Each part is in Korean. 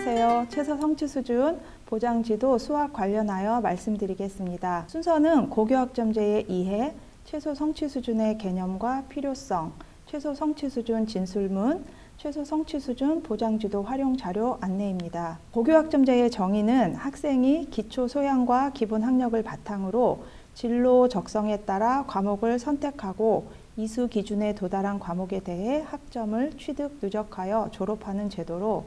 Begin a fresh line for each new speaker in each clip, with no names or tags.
안녕하세요. 최소 성취 수준 보장 지도 수학 관련하여 말씀드리겠습니다. 순서는 고교학점제의 이해, 최소 성취 수준의 개념과 필요성, 최소 성취 수준 진술문, 최소 성취 수준 보장 지도 활용 자료 안내입니다. 고교학점제의 정의는 학생이 기초 소양과 기본 학력을 바탕으로 진로 적성에 따라 과목을 선택하고 이수 기준에 도달한 과목에 대해 학점을 취득 누적하여 졸업하는 제도로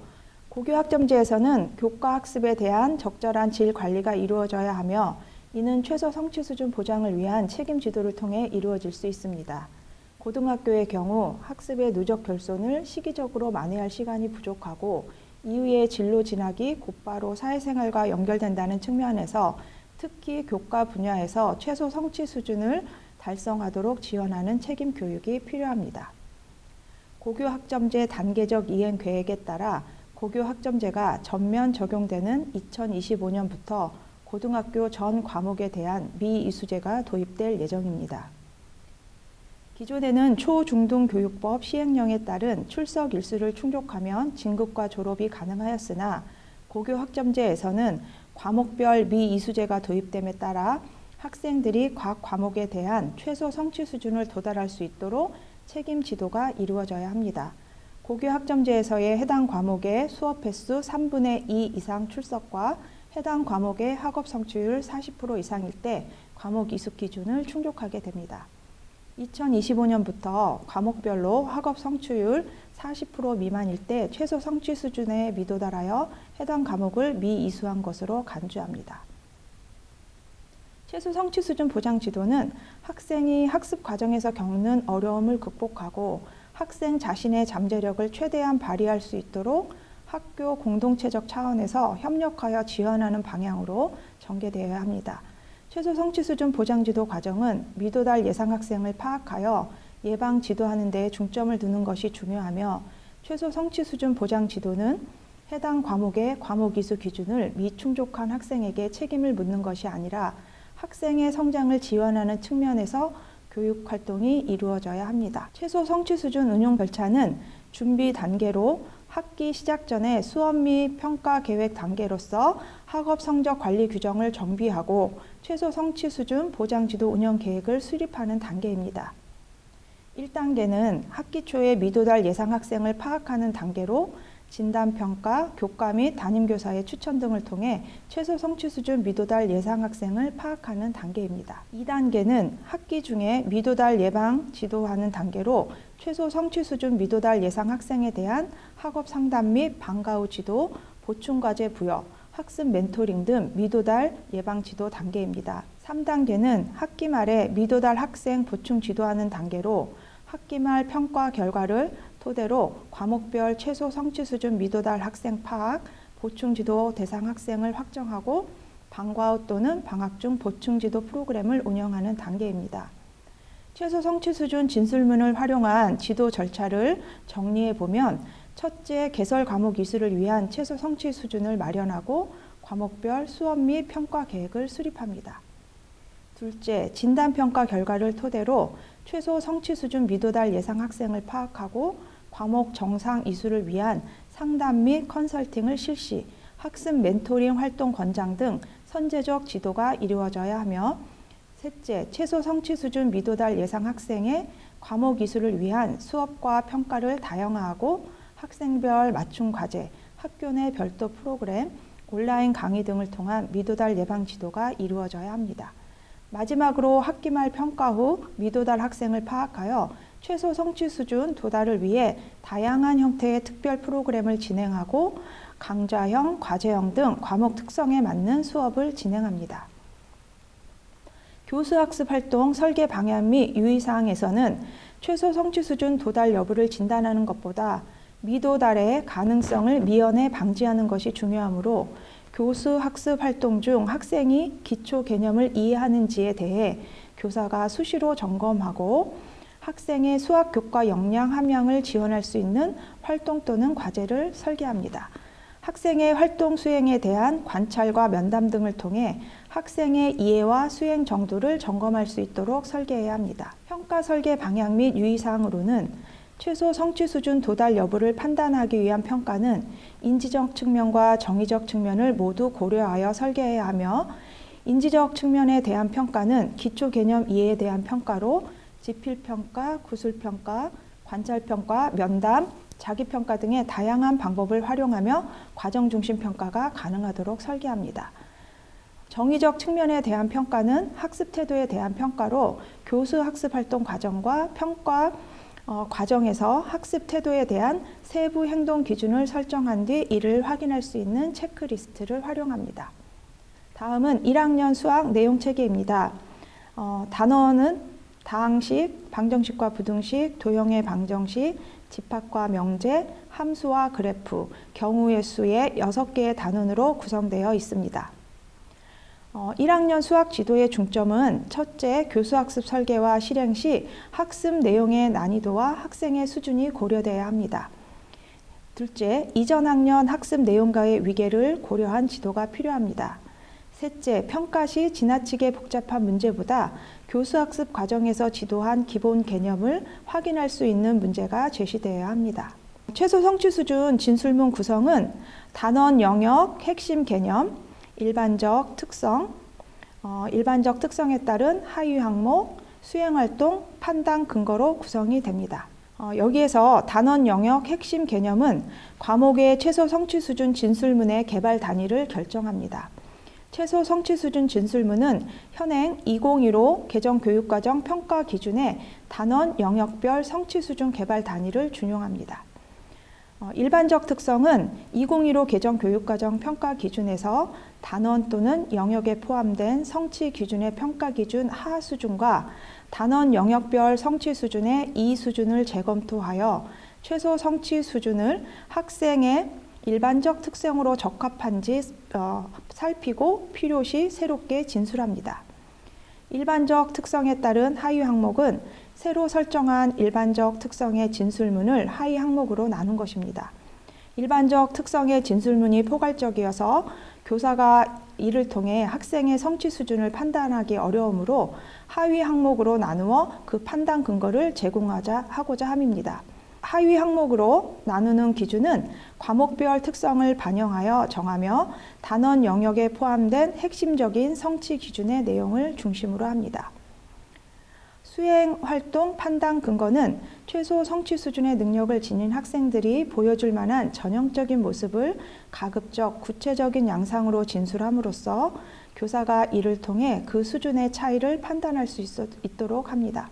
고교 학점제에서는 교과 학습에 대한 적절한 질 관리가 이루어져야 하며 이는 최소 성취 수준 보장을 위한 책임 지도를 통해 이루어질 수 있습니다. 고등학교의 경우 학습의 누적 결손을 시기적으로 만회할 시간이 부족하고 이후의 진로 진학이 곧바로 사회생활과 연결된다는 측면에서 특히 교과 분야에서 최소 성취 수준을 달성하도록 지원하는 책임 교육이 필요합니다. 고교 학점제 단계적 이행 계획에 따라 고교 학점제가 전면 적용되는 2025년부터 고등학교 전 과목에 대한 미이수제가 도입될 예정입니다. 기존에는 초중등교육법 시행령에 따른 출석 일수를 충족하면 진급과 졸업이 가능하였으나 고교 학점제에서는 과목별 미이수제가 도입됨에 따라 학생들이 각 과목에 대한 최소 성취 수준을 도달할 수 있도록 책임 지도가 이루어져야 합니다. 고교 학점제에서의 해당 과목의 수업 횟수 3분의 2 이상 출석과 해당 과목의 학업 성취율 40% 이상일 때 과목 이수 기준을 충족하게 됩니다. 2025년부터 과목별로 학업 성취율 40% 미만일 때 최소 성취 수준에 미도달하여 해당 과목을 미이수한 것으로 간주합니다. 최소 성취 수준 보장 지도는 학생이 학습 과정에서 겪는 어려움을 극복하고 학생 자신의 잠재력을 최대한 발휘할 수 있도록 학교 공동체적 차원에서 협력하여 지원하는 방향으로 전개되어야 합니다. 최소 성취 수준 보장 지도 과정은 미도달 예상 학생을 파악하여 예방 지도하는 데 중점을 두는 것이 중요하며 최소 성취 수준 보장 지도는 해당 과목의 과목 이수 기준을 미충족한 학생에게 책임을 묻는 것이 아니라 학생의 성장을 지원하는 측면에서 교육 활동이 이루어져야 합니다. 최소 성취 수준 운용 절차는 준비 단계로 학기 시작 전에 수업 및 평가 계획 단계로서 학업 성적 관리 규정을 정비하고 최소 성취 수준 보장 지도 운영 계획을 수립하는 단계입니다. 1단계는 학기 초에 미도달 예상 학생을 파악하는 단계로 진단 평가, 교과 및 담임 교사의 추천 등을 통해 최소 성취 수준 미도달 예상 학생을 파악하는 단계입니다. 2단계는 학기 중에 미도달 예방 지도하는 단계로 최소 성취 수준 미도달 예상 학생에 대한 학업 상담 및 방과 후 지도, 보충 과제 부여, 학습 멘토링 등 미도달 예방 지도 단계입니다. 3단계는 학기 말에 미도달 학생 보충 지도하는 단계로 학기 말 평가 결과를 토대로 과목별 최소 성취 수준 미도달 학생 파악, 보충 지도 대상 학생을 확정하고 방과 후 또는 방학 중 보충 지도 프로그램을 운영하는 단계입니다. 최소 성취 수준 진술문을 활용한 지도 절차를 정리해 보면 첫째, 개설 과목 이수를 위한 최소 성취 수준을 마련하고 과목별 수업 및 평가 계획을 수립합니다. 둘째, 진단 평가 결과를 토대로 최소 성취 수준 미도달 예상 학생을 파악하고 과목 정상 이수를 위한 상담 및 컨설팅을 실시, 학습 멘토링 활동 권장 등 선제적 지도가 이루어져야 하며 셋째, 최소 성취 수준 미도달 예상 학생의 과목 이수를 위한 수업과 평가를 다양화하고 학생별 맞춤 과제, 학교 내 별도 프로그램, 온라인 강의 등을 통한 미도달 예방 지도가 이루어져야 합니다. 마지막으로 학기 말 평가 후 미도달 학생을 파악하여 최소 성취 수준 도달을 위해 다양한 형태의 특별 프로그램을 진행하고 강좌형, 과제형 등 과목 특성에 맞는 수업을 진행합니다. 교수학습 활동 설계 방향 및 유의사항에서는 최소 성취 수준 도달 여부를 진단하는 것보다 미도달의 가능성을 미연에 방지하는 것이 중요하므로 교수 학습 활동 중 학생이 기초 개념을 이해하는지에 대해 교사가 수시로 점검하고 학생의 수학 교과 역량 함양을 지원할 수 있는 활동 또는 과제를 설계합니다. 학생의 활동 수행에 대한 관찰과 면담 등을 통해 학생의 이해와 수행 정도를 점검할 수 있도록 설계해야 합니다. 평가 설계 방향 및 유의사항으로는 최소 성취 수준 도달 여부를 판단하기 위한 평가는 인지적 측면과 정의적 측면을 모두 고려하여 설계해야 하며 인지적 측면에 대한 평가는 기초 개념 이해에 대한 평가로 지필평가, 구술평가, 관찰평가, 면담, 자기평가 등의 다양한 방법을 활용하며 과정 중심 평가가 가능하도록 설계합니다. 정의적 측면에 대한 평가는 학습 태도에 대한 평가로 교수 학습 활동 과정과 평가 어, 과정에서 학습 태도에 대한 세부 행동 기준을 설정한 뒤 이를 확인할 수 있는 체크리스트를 활용합니다. 다음은 1학년 수학 내용 체계입니다. 어, 단어는 다항식, 방정식과 부등식, 도형의 방정식, 집합과 명제, 함수와 그래프, 경우의 수의 6개의 단원으로 구성되어 있습니다. 어, 1학년 수학 지도의 중점은 첫째, 교수학습 설계와 실행 시 학습 내용의 난이도와 학생의 수준이 고려돼야 합니다. 둘째, 이전 학년 학습 내용과의 위계를 고려한 지도가 필요합니다. 셋째, 평가 시 지나치게 복잡한 문제보다 교수 학습 과정에서 지도한 기본 개념을 확인할 수 있는 문제가 제시되어야 합니다. 최소 성취 수준 진술문 구성은 단원 영역, 핵심 개념, 일반적 특성, 어, 일반적 특성에 따른 하위 항목, 수행 활동, 판단 근거로 구성이 됩니다. 어, 여기에서 단원 영역 핵심 개념은 과목의 최소 성취 수준 진술문의 개발 단위를 결정합니다. 최소 성취 수준 진술문은 현행 2015 개정 교육과정 평가 기준의 단원 영역별 성취 수준 개발 단위를 준용합니다. 어, 일반적 특성은 2015 개정 교육과정 평가 기준에서 단원 또는 영역에 포함된 성취 기준의 평가 기준 하 수준과 단원 영역별 성취 수준의 이 수준을 재검토하여 최소 성취 수준을 학생의 일반적 특성으로 적합한지 어, 살피고 필요시 새롭게 진술합니다. 일반적 특성에 따른 하위 항목은 새로 설정한 일반적 특성의 진술문을 하위 항목으로 나눈 것입니다. 일반적 특성의 진술문이 포괄적이어서 교사가 이를 통해 학생의 성취 수준을 판단하기 어려우므로 하위 항목으로 나누어 그 판단 근거를 제공하자 하고자 함입니다. 하위 항목으로 나누는 기준은 과목별 특성을 반영하여 정하며 단원 영역에 포함된 핵심적인 성취 기준의 내용을 중심으로 합니다. 수행 활동 판단 근거는 최소 성취 수준의 능력을 지닌 학생들이 보여줄 만한 전형적인 모습을 가급적 구체적인 양상으로 진술함으로써 교사가 이를 통해 그 수준의 차이를 판단할 수 있도록 합니다.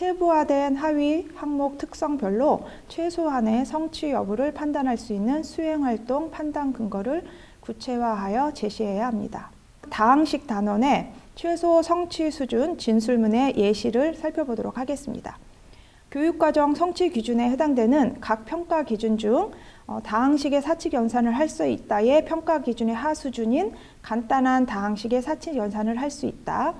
세부화된 하위 항목 특성별로 최소한의 성취 여부를 판단할 수 있는 수행 활동 판단 근거를 구체화하여 제시해야 합니다. 다항식 단원의 최소 성취 수준 진술문의 예시를 살펴보도록 하겠습니다. 교육과정 성취 기준에 해당되는 각 평가 기준 중 어, 다항식의 사칙 연산을 할 수 있다의 평가 기준의 하 수준인 간단한 다항식의 사칙 연산을 할 수 있다.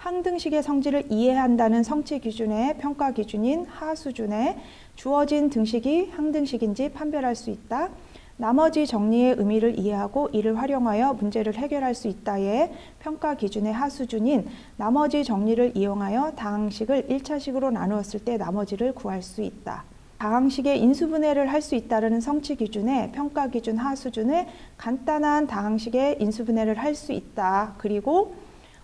항등식의 성질을 이해한다는 성취 기준의 평가 기준인 하 수준에 주어진 등식이 항등식인지 판별할 수 있다. 나머지 정리의 의미를 이해하고 이를 활용하여 문제를 해결할 수 있다의 평가 기준의 하 수준인 나머지 정리를 이용하여 다항식을 1차식으로 나누었을 때 나머지를 구할 수 있다. 다항식의 인수분해를 할 수 있다는 성취 기준의 평가 기준 하 수준의 간단한 다항식의 인수분해를 할 수 있다. 그리고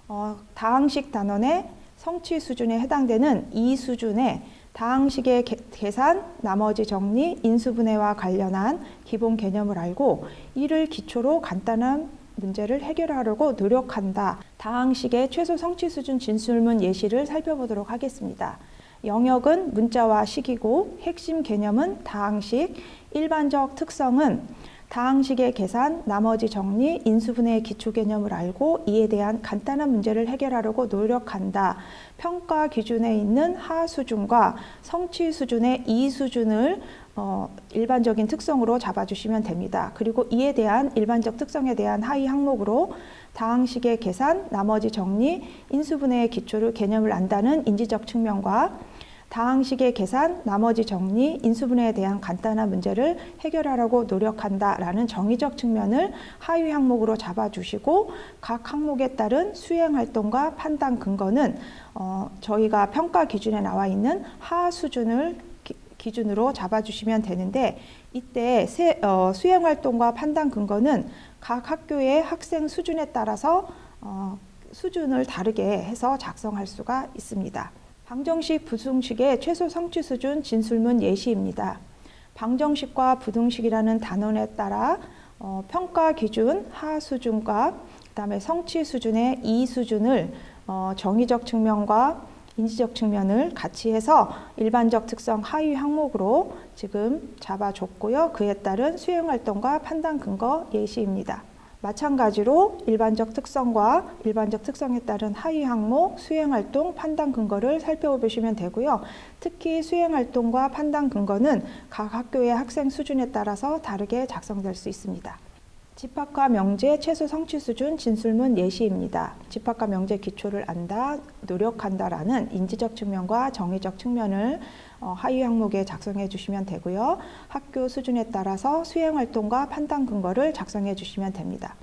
어, 다항식 단원의 성취 수준에 해당되는 이 수준의 다항식의 계산, 나머지 정리, 인수분해와 관련한 기본 개념을 알고 이를 기초로 간단한 문제를 해결하려고 노력한다. 다항식의 최소 성취 수준 진술문 예시를 살펴보도록 하겠습니다. 영역은 문자와 식이고 핵심 개념은 다항식, 일반적 특성은 다항식의 계산, 나머지 정리, 인수분해의 기초 개념을 알고 이에 대한 간단한 문제를 해결하려고 노력한다. 평가 기준에 있는 하 수준과 성취 수준의 이 수준을 어, 일반적인 특성으로 잡아주시면 됩니다. 그리고 이에 대한 일반적 특성에 대한 하위 항목으로 다항식의 계산, 나머지 정리, 인수분해의 기초를 개념을 안다는 인지적 측면과 다항식의 계산, 나머지 정리, 인수분해에 대한 간단한 문제를 해결하려고 노력한다라는 정의적 측면을 하위 항목으로 잡아주시고 각 항목에 따른 수행 활동과 판단 근거는 어, 저희가 평가 기준에 나와 있는 하 수준을 기준으로 잡아주시면 되는데 이때 세- 어, 수행 활동과 판단 근거는 각 학교의 학생 수준에 따라서 어, 수준을 다르게 해서 작성할 수가 있습니다. 방정식, 부등식의 최소 성취 수준 진술문 예시입니다. 방정식과 부등식이라는 단원에 따라 어, 평가 기준 하 수준과 그다음에 성취 수준의 이 수준을 어, 정의적 측면과 인지적 측면을 같이 해서 일반적 특성 하위 항목으로 지금 잡아줬고요. 그에 따른 수행 활동과 판단 근거 예시입니다. 마찬가지로 일반적 특성과 일반적 특성에 따른 하위 항목, 수행 활동, 판단 근거를 살펴보시면 되고요. 특히 수행 활동과 판단 근거는 각 학교의 학생 수준에 따라서 다르게 작성될 수 있습니다. 집합과 명제 최소 성취 수준 진술문 예시입니다. 집합과 명제 기초를 안다, 노력한다라는 인지적 측면과 정의적 측면을 어, 하위 항목에 작성해 주시면 되고요. 학교 수준에 따라서 수행 활동과 판단 근거를 작성해 주시면 됩니다.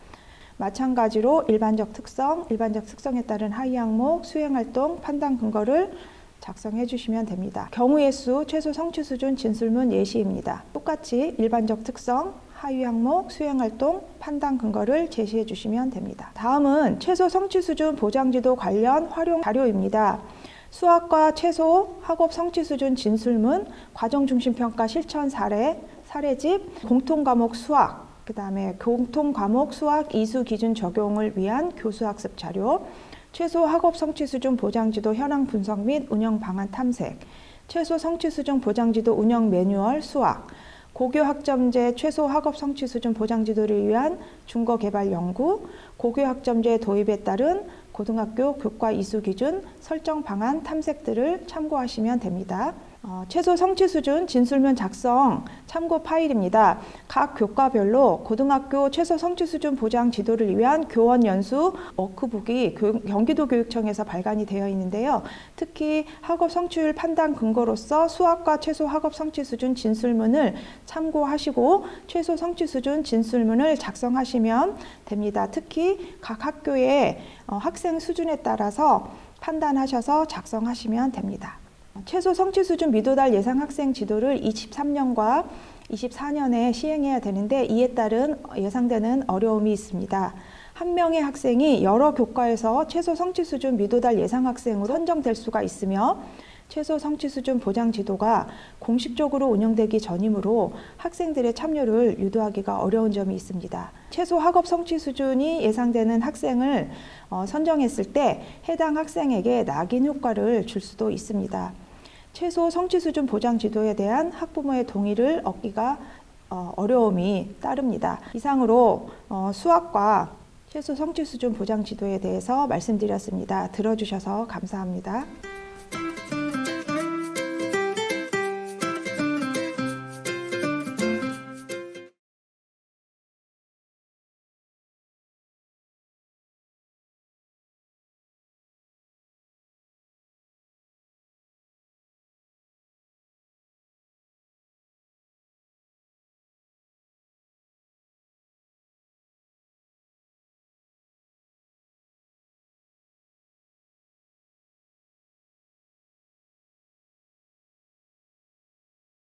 마찬가지로 일반적 특성, 일반적 특성에 따른 하위 항목, 수행 활동, 판단 근거를 작성해 주시면 됩니다. 경우의 수, 최소 성취 수준 진술문 예시입니다. 똑같이 일반적 특성, 하위 항목, 수행 활동, 판단 근거를 제시해 주시면 됩니다. 다음은 최소 성취 수준 보장지도 관련 활용 자료입니다. 수학과 최소 학업 성취 수준 진술문, 과정 중심 평가 실천 사례, 사례집, 공통 과목 수학, 그다음에 공통 과목 수학 이수 기준 적용을 위한 교수 학습 자료, 최소 학업 성취 수준 보장지도 현황 분석 및 운영 방안 탐색, 최소 성취 수준 보장지도 운영 매뉴얼 수학, 고교 학점제 최소 학업 성취 수준 보장 지도를 위한 중거 개발 연구, 고교 학점제 도입에 따른 고등학교 교과 이수 기준 설정 방안 탐색 들을 참고하시면 됩니다. 어, 최소 성취 수준 진술문 작성 참고 파일입니다. 각 교과별로 고등학교 최소 성취 수준 보장 지도를 위한 교원 연수 워크북이 교육- 경기도 교육청에서 발간이 되어 있는데요. 특히 학업 성취율 판단 근거로서 수학과 최소 학업 성취 수준 진술문을 참고하시고 최소 성취 수준 진술문을 작성하시면 됩니다. 특히 각 학교의 어, 학생 수준에 따라서 판단하셔서 작성하시면 됩니다. 최소 성취 수준 미도달 예상 학생 지도를 23년과 24년에 시행해야 되는데 이에 따른 예상되는 어려움이 있습니다. 한 명의 학생이 여러 교과에서 최소 성취 수준 미도달 예상 학생으로 선정될 수가 있으며 최소 성취 수준 보장 지도가 공식적으로 운영되기 전이므로 학생들의 참여를 유도하기가 어려운 점이 있습니다. 최소 학업 성취 수준이 예상되는 학생을 어, 선정했을 때 해당 학생에게 낙인 효과를 줄 수도 있습니다. 최소 성취 수준 보장 지도에 대한 학부모의 동의를 얻기가 어, 어려움이 따릅니다. 이상으로 어, 수학과 최소 성취 수준 보장 지도에 대해서 말씀드렸습니다. 들어주셔서 감사합니다.